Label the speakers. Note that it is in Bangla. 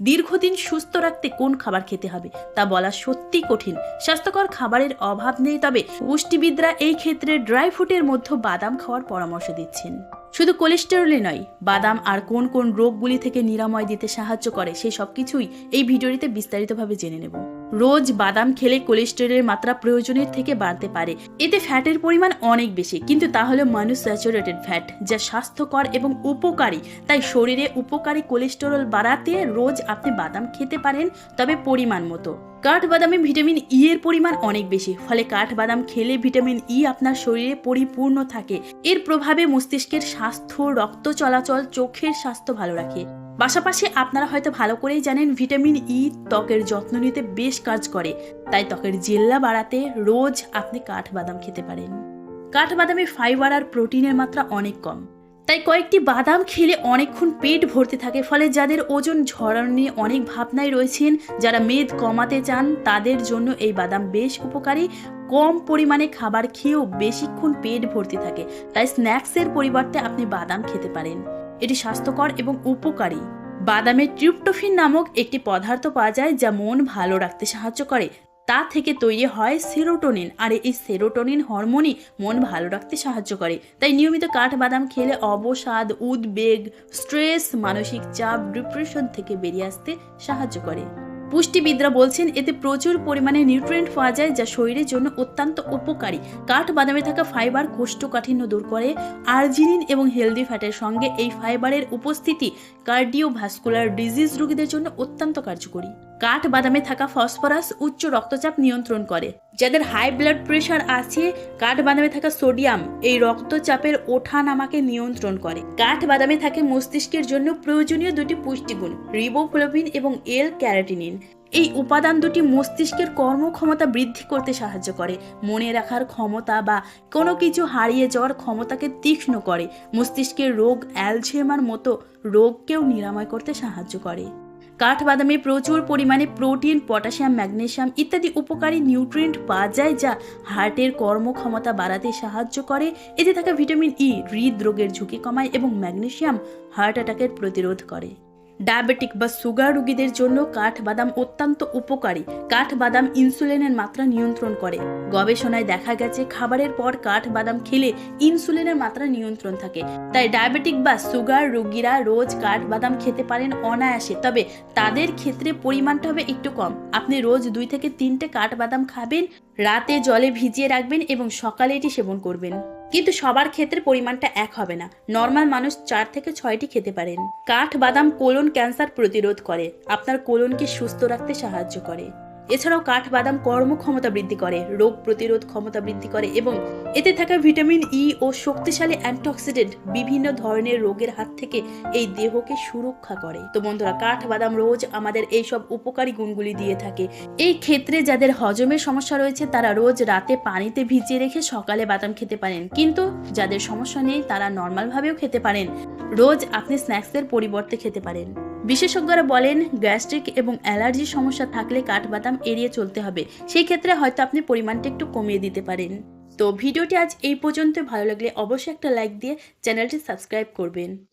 Speaker 1: দীর্ঘদিন সুস্থ রাখতে কোন খাবার খেতে হবে তা বলা সত্যি কঠিন। স্বাস্থ্যকর খাবারের অভাব নেই, তবে পুষ্টিবিদরা এই ক্ষেত্রে ড্রাই ফ্রুটের মধ্যে বাদাম খাওয়ার পরামর্শ দিচ্ছেন। শুধু কোলেস্টেরলে নয়, বাদাম আর কোন কোন রোগগুলি থেকে নিরাময় দিতে সাহায্য করে সেই সব কিছুই এই ভিডিওটিতে বিস্তারিতভাবে জেনে নেব। রোজ বাদাম খেলে কোলেস্টেরলের মাত্রা প্রয়োজনের থেকে বাড়তে পারে। এতে ফ্যাটের পরিমাণ অনেক বেশি, কিন্তু তা হলো মানুষ স্যাচুরেটেড ফ্যাট, যা স্বাস্থ্যকর এবং উপকারী। তাই শরীরে উপকারী কোলেস্টেরল বাড়াতে রোজ আপনি বাদাম খেতে পারেন, তবে পরিমাণ মতো। কাঠবাদামে ভিটামিন ই এর পরিমাণ অনেক বেশি, ফলে কাঠবাদাম খেলে ভিটামিন ই আপনার শরীরে পরিপূর্ণ থাকে। এর প্রভাবে মস্তিষ্কের স্বাস্থ্য, রক্ত চলাচল, চোখের স্বাস্থ্য ভালো রাখে। পাশাপাশি আপনারা হয়তো ভালো করেই জানেন, ভিটামিন ই ত্বকের যত্ন নিতে বেশ কাজ করে। তাই ত্বকের জেল্লা বাড়াতে রোজ আপনি কাঠবাদাম খেতে পারেন। কাঠবাদামে ফাইবার আর প্রোটিনের মাত্রা অনেক কম। তাই কয়েকটি বাদাম খেলে অনেকক্ষণ পেট ভর্তি থাকে, ফলে যাদের ওজন ঝরানো নিয়ে অনেক ভাবনায় রয়েছেন, যারা মেদ কমাতে চান, তাদের জন্য এই বাদাম বেশ উপকারী। কম পরিমাণে খাবার খেয়েও বেশিক্ষণ পেট ভর্তি থাকে। তাই স্ন্যাক্সের পরিবর্তে আপনি বাদাম খেতে পারেন। এটি স্বাস্থ্যকর এবং উপকারী। বাদামে ট্রিপটোফিন নামক একটি পদার্থ পাওয়া যায় যা মন ভালো রাখতে সাহায্য করে। তা থেকে তৈরি হয় সেরোটোনিন আর এই সেরোটোনিন হরমোনই মন ভালো রাখতে সাহায্য করে। তাই নিয়মিত কাঠবাদাম খেলে অবসাদ, উদ্বেগ, স্ট্রেস, মানসিক চাপ, ডিপ্রেশন থেকে বেরিয়ে আসতে সাহায্য করে। পুষ্টিবিদরা বলছেন, এতে প্রচুর পরিমাণে নিউট্রিয়েন্ট পাওয়া যায় যা শরীরের জন্য অত্যন্ত উপকারী। কাঠ, বাদামে থাকা ফাইবার কোষ্ঠকাঠিন্য দূর করে। আর্জিনিন এবং হেলদি ফ্যাটের সঙ্গে এই ফাইবারের উপস্থিতি কার্ডিও ভাস্কুলার ডিজিজ রোগীদের জন্য অত্যন্ত কার্যকরী। কাঠ বাদামে থাকা ফসফরাস উচ্চ রক্তচাপ নিয়ন্ত্রণ করে। যাদের হাই ব্লাড প্রেশার আছে কাঠ বাদামে থাকা সোডিয়াম এই রক্তচাপের ওঠা নামাকে নিয়ন্ত্রণ করে। কাঠ বাদামে থাকে মস্তিষ্কের জন্য প্রয়োজনীয় দুটি পুষ্টিগুণ রিবোফ্লোভিন এবং এল ক্যারাটিনিন এই উপাদান দুটি মস্তিষ্কের কর্মক্ষমতা বৃদ্ধি করতে সাহায্য করে। মনে রাখার ক্ষমতা বা কোনো কিছু হারিয়ে যাওয়ার ক্ষমতাকে তীক্ষ্ণ করে। মস্তিষ্কের রোগ অ্যালঝেমার মতো রোগকেও নিরাময় করতে সাহায্য করে। কাঠবাদামে প্রচুর পরিমাণে প্রোটিন, পটাশিয়াম, ম্যাগনেশিয়াম ইত্যাদি উপকারী নিউট্রিয়েন্ট পাওয়া যায় যা হার্টের কর্মক্ষমতা বাড়াতে সাহায্য করে। এতে থাকা ভিটামিন ই হৃদরোগের ঝুঁকি কমায় এবং ম্যাগনেশিয়াম হার্ট অ্যাটাকের প্রতিরোধ করে। ডায়াবেটিক বা সুগার রোগীদের জন্য কাঠবাদাম অত্যন্ত উপকারী। কাঠবাদাম ইনসুলিনের মাত্রা নিয়ন্ত্রণ করে। গবেষণায় দেখা গেছে, খাবারের পর কাঠবাদাম খেলে ইনসুলিনের মাত্রা নিয়ন্ত্রণ থাকে। তাই ডায়াবেটিক বা সুগার রোগীরা রোজ কাঠবাদাম খেতে পারেন অনায়াসে, তবে তাদের ক্ষেত্রে পরিমাণটা হবে একটু কম। আপনি রোজ দুই থেকে তিনটে কাঠবাদাম খাবেন, রাতে জলে ভিজিয়ে রাখবেন এবং সকালে এটি সেবন করবেন। কিন্তু সবার ক্ষেত্রে পরিমাণটা এক হবে না। নর্মাল মানুষ চার থেকে ছয়টি খেতে পারেন। কাঠ, বাদাম, কোলন ক্যান্সার প্রতিরোধ করে। আপনার কোলনকে সুস্থ রাখতে সাহায্য করে। এছাড়াও কাঠ বাদাম কর্মক্ষমতা বৃদ্ধি করে, রোগ প্রতিরোধ ক্ষমতা বৃদ্ধি করে এবং এতে থাকা ভিটামিন ই ও শক্তিশালী অ্যান্টিঅক্সিডেন্ট বিভিন্ন ধরনের রোগের হাত থেকে এই দেহকে সুরক্ষা করে। তো বন্ধুরা কাঠ বাদাম রোজ আমাদের এই সব উপকারী গুণগুলি দিয়ে থাকে। এই ক্ষেত্রে যাদের হজমের সমস্যা রয়েছে, তারা রোজ রাতে পানিতে ভিজিয়ে রেখে সকালে বাদাম খেতে পারেন। কিন্তু যাদের সমস্যা নেই, তারা নর্মালভাবেও খেতে পারেন। রোজ আপনি স্ন্যাক্সের পরিবর্তে খেতে পারেন। বিশেষজ্ঞরা বলেন, গ্যাস্ট্রিক এবং অ্যালার্জি সমস্যা থাকলে কাঠবাদাম এড়িয়ে চলতে হবে। সেই ক্ষেত্রে হয়তো আপনি পরিমাণটা একটু কমিয়ে দিতে পারেন। তো ভিডিওটি আজ এই পর্যন্ত। ভালো লাগলে অবশ্যই একটা লাইক দিয়ে চ্যানেলটি সাবস্ক্রাইব করবেন।